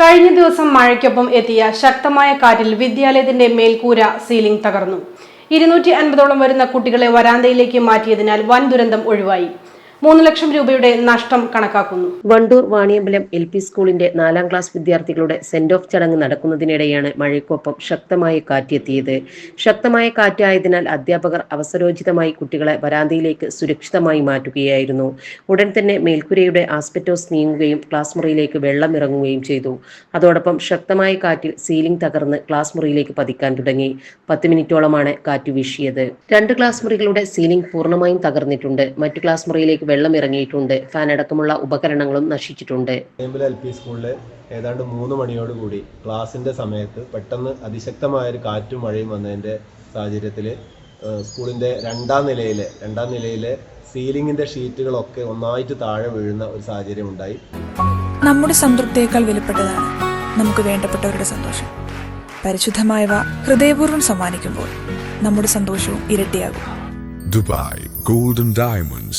കഴിഞ്ഞ ദിവസം മഴയ്ക്കൊപ്പം എത്തിയ ശക്തമായ കാറ്റിൽ വിദ്യാലയത്തിന്റെ മേൽക്കൂര സീലിംഗ് തകർന്നു. ഇരുന്നൂറ്റി അൻപതോളം വരുന്ന കുട്ടികളെ വരാന്തയിലേക്ക് മാറ്റിയതിനാൽ വൻ ദുരന്തം ഒഴിവായി. മൂന്ന് ലക്ഷം രൂപയുടെ നഷ്ടം കണക്കാക്കുന്നു. വണ്ടൂർ വാണിയമ്പലം എൽ പി സ്കൂളിന്റെ നാലാം ക്ലാസ് വിദ്യാർത്ഥികളുടെ സെന്റ് ഓഫ് ചടങ്ങ് നടക്കുന്നതിനിടെയാണ് മഴയ്ക്കൊപ്പം ശക്തമായ കാറ്റെത്തിയത്. ശക്തമായ കാറ്റായതിനാൽ അധ്യാപകർ അവസരോചിതമായി കുട്ടികളെ വരാന്തയിലേക്ക് സുരക്ഷിതമായി മാറ്റുകയായിരുന്നു. ഉടൻ തന്നെ മേൽക്കുരയുടെ ആസ്പെറ്റോസ് നീങ്ങുകയും ക്ലാസ് മുറിയിലേക്ക് വെള്ളം ഇറങ്ങുകയും ചെയ്തു. അതോടൊപ്പം ശക്തമായ കാറ്റിൽ സീലിംഗ് തകർന്ന് ക്ലാസ് മുറിയിലേക്ക് പതിക്കാൻ തുടങ്ങി. പത്ത് മിനിറ്റോളമാണ് കാറ്റ് വീശിയത്. രണ്ട് ക്ലാസ് മുറികളുടെ സീലിംഗ് പൂർണമായും തകർന്നിട്ടുണ്ട്. മറ്റു ക്ലാസ് മുറിയിലേക്ക് വെള്ളം ഇറങ്ങിയിട്ടുണ്ട് ഫാൻ അടക്കമുള്ള ഉപകരണങ്ങളും നശിച്ചിട്ടുണ്ട് എൽ പി സ്കൂളിൽ ഏതാണ്ട് മൂന്ന് മണിയോടുകൂടി ക്ലാസിന്റെ സമയത്ത് പെട്ടെന്ന് അതിശക്തമായ ഒരു കാറ്റും മഴയും വന്നതിന്റെ സാഹചര്യത്തിൽ സ്കൂളിന്റെ രണ്ടാം നിലയിലെ രണ്ടാം നിലയിലെ സീലിംഗിന്റെ ഷീറ്റുകളൊക്കെ ഒന്നായിട്ട് താഴെ വീഴുന്ന ഒരു സാഹചര്യം ഉണ്ടായി. നമ്മുടെ സംതൃപ്തിയേക്കാൾ വിലപ്പെട്ടതാണ് നമുക്ക് വേണ്ടപ്പെട്ടവരുടെ സന്തോഷം. പരിശുദ്ധമായവ ഹൃദയപൂർവം സമ്മാനിക്കുമ്പോൾ നമ്മുടെ സന്തോഷവും ഇരട്ടിയാകും. Dubai golden Diamonds,